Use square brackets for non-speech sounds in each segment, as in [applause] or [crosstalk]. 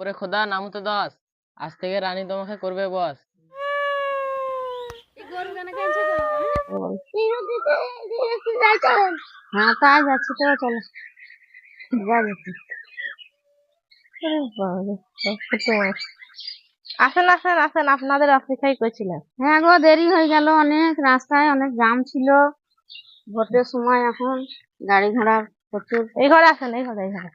পরে খোদা নাম তো দশ আজ থেকে রানী তোমাকে করবে বস। হ্যাঁ তাই যাচ্ছি তো চলো। যা যাচ্ছি আসেন আসেন আসেন আপনাদের অপেক্ষাই করছিলাম। হ্যাঁ গো দেরি হয়ে গেল অনেক রাস্তায় অনেক জাম ছিল। ভোটের সময় এখন গাড়ি ঘোড়া প্রচুর। এই ঘরে আসেন এই ঘরে এই ঘরে।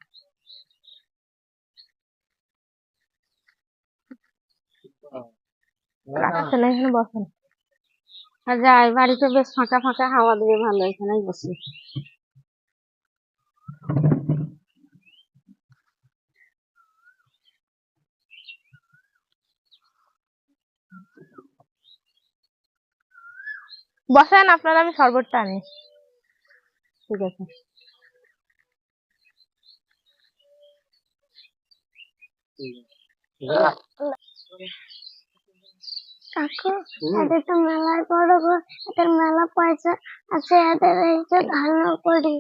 আসেন এখানে বসেন যাই বাড়িতে বেশ ফাঁকা ফাঁকা হাওয়া দিয়ে ভালো এখানেই বসি। বসেন আপনারা আমি শরবতটা আনি। ঠিক আছে। কাকু এদের তো মেলায় বড় এদের মেলা পয়সা আছে এদের এই যে ধারণা করি।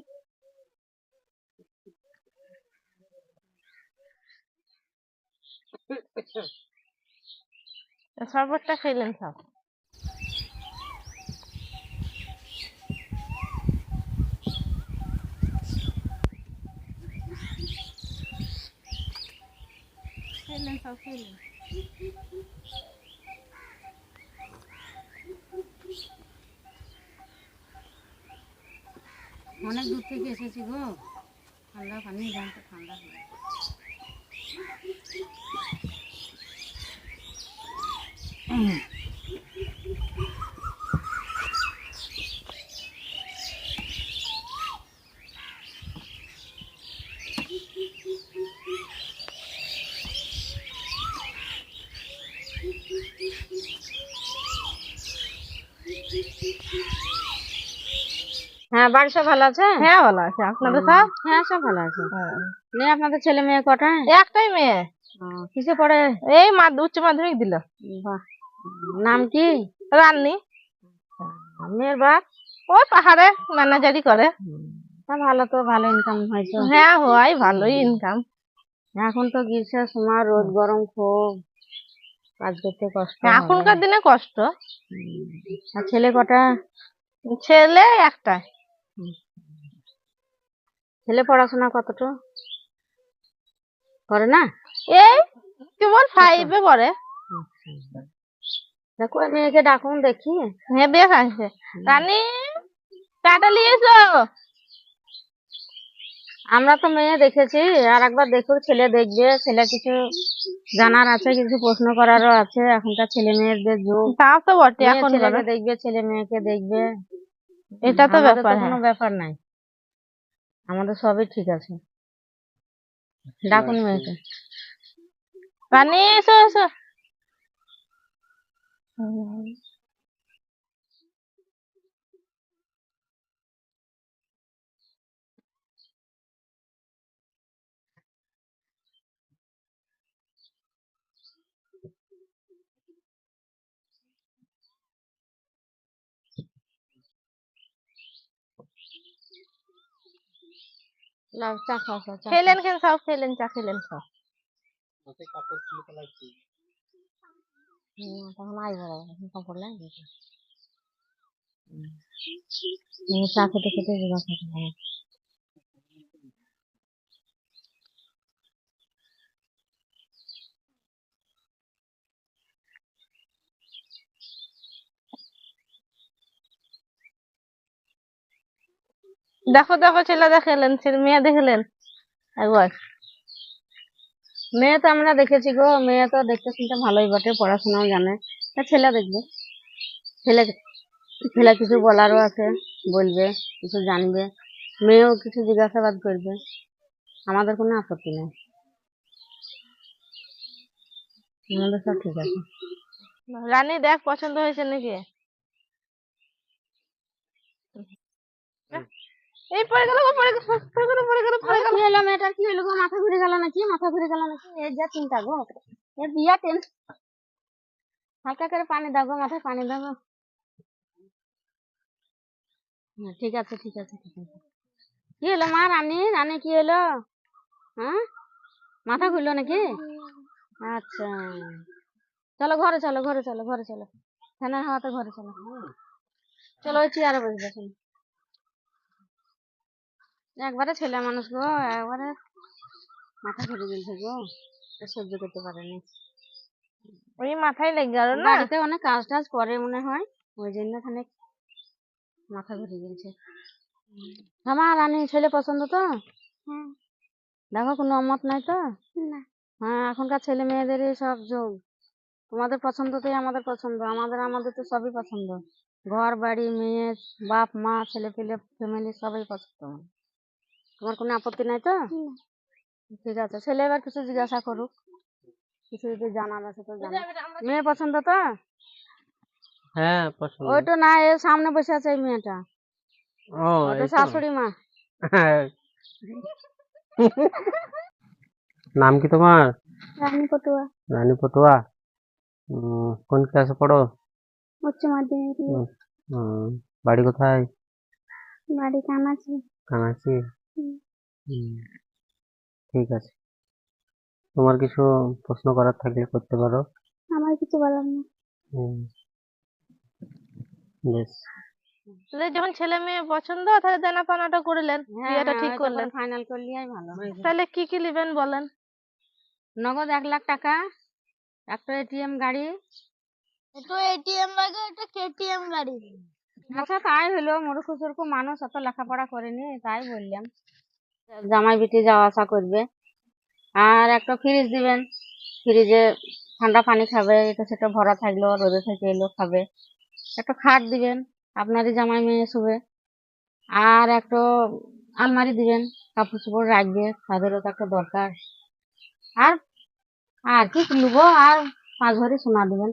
শরবতটা খেলেন সব খেলেন সব খেলেন অনেক দূর থেকে এসেছি গো। ঠান্ডা পানি জানতে ঠান্ডা হ্যাঁ বাড়ি সব ভালো আছে? হ্যাঁ ভালো আছে। আপনাদের সব? হ্যাঁ সব ভালো আছে। নিয়ে আপনাদের ছেলে মেয়ে কটা? একটাই মেয়ে। কিসে পড়ে? এই উচ্চ মাধ্যমিক দিল। বাহ। নাম কি? রান্নি মেয়ের বাপ? ওই পাহাড়ে ম্যানেজারি করে। তা ভালো তো ভালো ইনকাম হয়েছে। হ্যাঁ হয় ভালোই ইনকাম এখন তো গ্রীষ্মের সময় রোদ গরম খুব। কাজ করতে কষ্ট এখনকার দিনে কষ্ট। আর ছেলে কটা? ছেলে একটাই ছেলে পড়াশোনা কতটা? করে না? এই কেবল ফাইভে পড়ে। দেখো ওই মেয়েকে ডাকুন দেখি। হ্যাঁ বেশ আছে। রানী টাটা নিয়েছো আমরা তো মেয়ে দেখেছি আর একবার দেখো ছেলে দেখবে। ছেলে কিছু জানার আছে কিছু প্রশ্ন করারও আছে। এখনকার ছেলে মেয়েদের যুগ। তা তো বটে এখন দেখবে ছেলে মেয়েকে দেখবে। এটা তো ব্যাপার। কোনো। ব্যাপার নাই। আমাদের সবই ঠিক আছে। ডাকুন মেয়েকে। রানী এসো এসো। লাও চা খাও চা চা খেলেন খেন খাও খেলেন চা খেলেন সব হুম, তখন আই বড় কাপড় লাগে চা খেতে খেতে দেখো দেখো, ছেলে দেখেলেন, ছেলে, মেয়ে দেখলেন। একবার। মেয়ে তো আমরা দেখেছি গো, মেয়ে তো দেখতে শুনতে ভালোই বটে, পড়াশোনাও জানে। ছেলে দেখবে। ছেলে ছেলে কিছু বলারও আছে, বলবে, কিছু জানবে। মেয়েও কিছু জিজ্ঞাসাবাদ করবে। আমাদের কোনো আপত্তি নেই। আমাদের সব ঠিক আছে। রানী দেখ, পছন্দ হয়েছে নাকি? এই কি হলো মাথা ঘুরে গেল নাকি? মাথা ঘুরে নাকি? এই বিয়া করে পানি মাথায় পানি হ্যাঁ, ঠিক আছে ঠিক আছে কি হলো মা রানী? রানী কি হলো? হ্যাঁ? মাথা খুললো নাকি? আচ্ছা। চলো ঘরে চলো ঘরে চলো ঘরে চলো। হাওয়াতে ঘরে চলো। চলো ওই চেয়ারে বসে বসুন একবারে ছেলে মানুষ গো একবারে মাথা ঘুরে গেছে গো সহ্য করতে পারেনি। ওই মাথায় লেগে গেল না? বাড়িতে অনেক কাজ টাজ করে মনে হয় ওই জন্য খানিক মাথা ঘুরে গেছে আমার রানী ছেলে পছন্দ তো? দেখো কোনো অমত নাই তো? হ্যাঁ এখনকার ছেলে মেয়েদের সব যোগ। তোমাদের পছন্দ পছন্দতেই আমাদের পছন্দ আমাদের আমাদের তো সবই পছন্দ। ঘর বাড়ি মেয়ে বাপ মা ছেলে পেলে ফ্যামিলি সবই পছন্দ। তোমার কোনো আপত্তি নাই তো? ঠিক আছে ছেলে এবার কিছু জিজ্ঞাসা করুক। কিছু যদি জানার আছে তো জানা মেয়ে পছন্দ তো? হ্যাঁ পছন্দ। ওইটা না এর সামনে বসে আছে এই মেয়েটা। ও ওটা শাশুড়ি মা। [laughs] নাম কি তোমার? রানী পটুয়া। রানী পটুয়া। কোন ক্লাসে পড়ো? উচ্চ মাধ্যমিক। বাড়ি কোথায়? বাড়ি কানাচি। হুম, ঠিক আছে। তোমার কিছু প্রশ্ন করার থাকলে করতে পারো। আমার কিছু বলার বেশ। তাহলে যখন ছেলে মেয়ে পছন্দ তাহলে দেনা পাওনাটা করলেন বিয়েটা ঠিক করলেন। ফাইনাল করলেই ভালো তাহলে কি কি নেবেন বলেন? নগদ এক লাখ টাকা একটা এটিএম গাড়ি। তো এটিএম লাগে এটা কেটিএম গাড়ি। আচ্ছা তাই হলো মরুখ সুরকু মানুষ অত লেখাপড়া করেনি তাই বললাম। জামাই বিটি যাওয়া আসা করবে। আর একটা ফ্রিজ দিবেন। ফ্রিজে ঠান্ডা পানি খাবে, এটা সেটা ভরা থাকল, রোদে থেকে এলো, খাবে। একটা খাট দিবেন, আপনারই জামাই মেয়ে শুবে। আর একটা আলমারি দিবেন, কাপড় চোপড় রাখবে তাদেরও তো একটা দরকার। আর আর কি নেব আর পাঁচ ভরি সোনা দিবেন।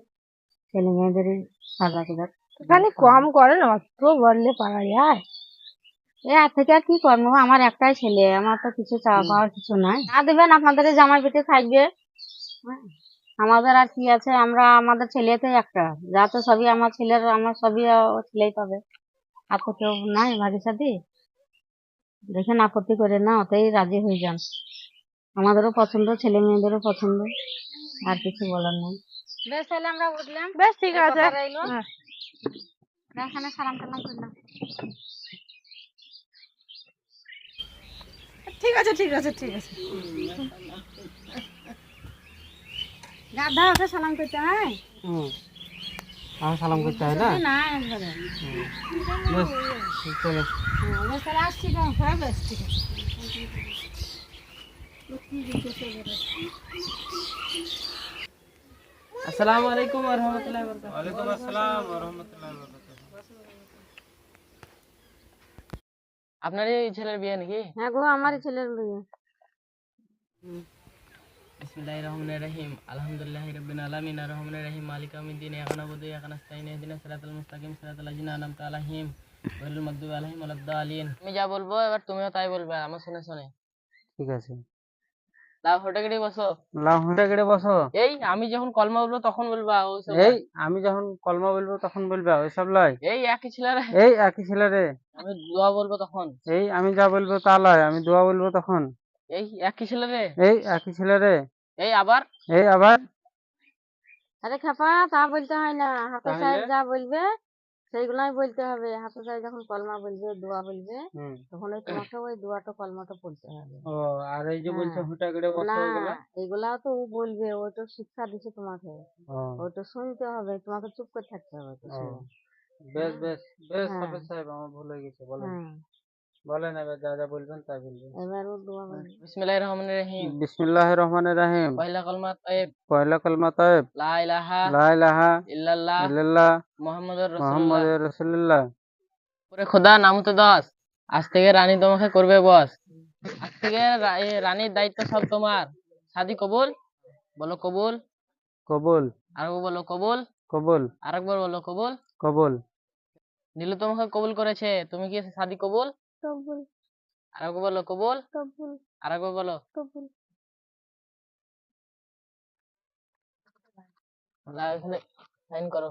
ছেলে মেয়েদেরই সাজা খালি কম করেন, অত বললে পারা যায়। এ আর থেকে আর কি করব? আমার একটাই ছেলে আমার তো কিছু চাওয়া পাওয়ার কিছু নাই। না দেবেন আপনাদের জামাই পেটে থাকবে। হ্যাঁ, আমাদের আর কি আছে আমরা আমাদের ছেলেতে একটা। যা তো সবই আমার ছেলের আমার সবই ছেলেই পাবে। আর তো কেউ নাই ভাগের সাথে। দেখেন আপত্তি করে না ওতেই রাজি হয়ে যান। আমাদেরও পছন্দ ছেলে মেয়েদেরও পছন্দ। আর কিছু বলার নেই। বেশ তাহলে আমরা বুঝলাম বেশ ঠিক আছে। রইল। হ্যাঁ। এখানে সালাম টালাম করলাম। ঠিক আছে ঠিক আছে ঠিক আছে। গাধা ওকে সালাম করতে হয়। আমার সালাম করতে হয় না? না একবারে। চলো হ্যাঁ, তাহলে আসছি হ্যাঁ বেশ ঠিক আছে। আসসালামু আলাইকুম ওয়া রাহমাতুল্লাহি ওয়া বারাকাতুহু। ওয়ালাইকুম আসসালাম ওয়া রাহমাতুল্লাহি ওয়া বারাকাতুহু। আপনার এই ছেলের বিয়ে নাকি? হ্যাঁ গো আমার ছেলের বিয়ে। বিসমিল্লাহির রহমানির রহিম আলহামদুলিল্লাহি রাব্বিল আলামিন আর রহমানির রহিম মালিক ইয়াউমিদ্দিন ইয়াকা নাবুদু ওয়া ইয়াকা নাস্তাইন ইহদিনাস সিরাতাল মুস্তাকিম সিরাতাল লাযিনা আনআমতা আলাইহিম গায়রিল মাগদুবি আলাইহিম ওয়ালাদ-দালিন। আমি যা বলব এবার তুমিও তাই বলবে আমার শুনে শুনে। ঠিক আছে। লাও হোটেগড়ে বসো। লাও হোটেগড়ে বসো। এই আমি যখন কলমা বলব তখন বলবা ওইসব এই আমি যখন কলমা বলব তখন বলবা ওইসব লয়। এই একই ছেলে রে। এই একই ছেলে রে। আমি দোয়া বলব তখন। এই আমি যা বলব তা লয় আমি দোয়া বলব তখন। এই একই ছেলে রে। এই একই ছেলে রে। এই আবার? এই আবার? আরে খাপা তা বলতে হয় না। হাফেজ সাহেব যা বলবে সেইগুলাই বলতে হবে। হাতে সাহেব যখন কলমা বলবে দোয়া বলবে তখন ওই তোমাকে ওই দোয়াটা কলমাটা পড়তে হবে। ও আর এই যে বলছে হুটা করে বসো না এগুলা এগুলাও তো ও বলবে ও তো শিক্ষা দিছে তোমাকে। ও। তো শুনতে হবে তোমাকে চুপ করে থাকতে হবে তো ও, বেশ বেশ বেশ হ্যাঁ। হাফেজ সাহেব আমার ভুল হয়ে গেছে বলেন। হ্যাঁ। বলেন এবার যা যা বলবেন তাই বলবেন। এবার দোয়া বিসমিল্লাহির রহমানির রহিম বিসমিল্লাহির রহমানির রহিম পয়লা কলমা তাইব পয়লা কলমা তাইব লা ইলাহা লা ইলাহা ইল্লাল্লাহ ইল্লাল্লাহ মুহাম্মাদুর রাসূলুল্লাহ। মুহাম্মাদুর রাসূলুল্লাহ। পরে খোদা নামতে দাস। আজ থেকে রানী তোমাকে করবে বস। আজ থেকে রানীর দায়িত্ব সব তোমার। শাদি কবুল? বলো কবুল। কবুল। আরেকবার বলো কবুল। কবুল। আরেকবার বলো কবুল। কবুল। নীলু তোমাকে কবুল করেছে। তুমি কি শাদি কবুল? কবুল। আরেকবার বলো কবুল? কবুল। আরেকবার বলো। কবুল। সাইন করো।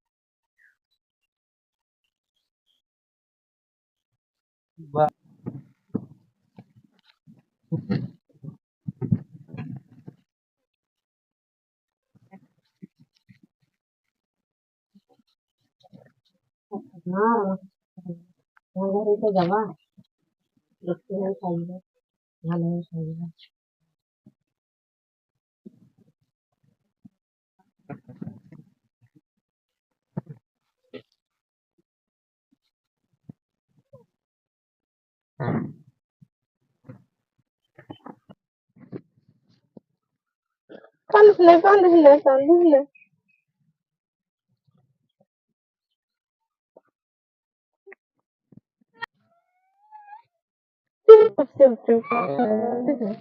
আসছি আসছি আল্লাহ হাফেজ তো যাবা লক্ষ্মী হয়ে থাকবে ভালো হয়ে থাকবে কান্দিস না কান্দিস না কান্দিস না চুপ চুপ চুপ কান্দিস না।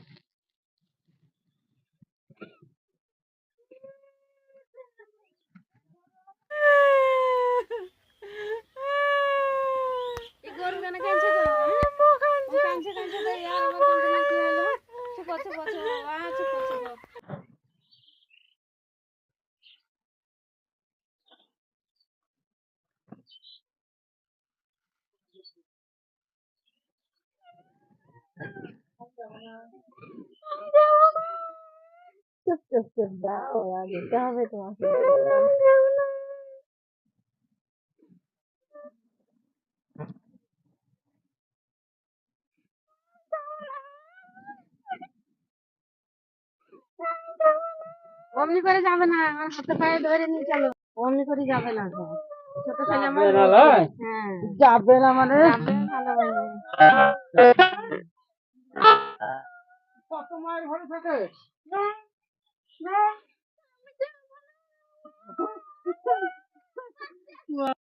চুপ চুপ চুপ দাও যেতে হবে তোমাকে অমনি করে যাবে না আমার হাতে পায়ে ধরে নিয়ে চলো। অমনি করে যাবে না ছোট ছেলে আমার যাবে না? হ্যাঁ। যাবে না মানে? তোমার ঘরে থাকে? না না।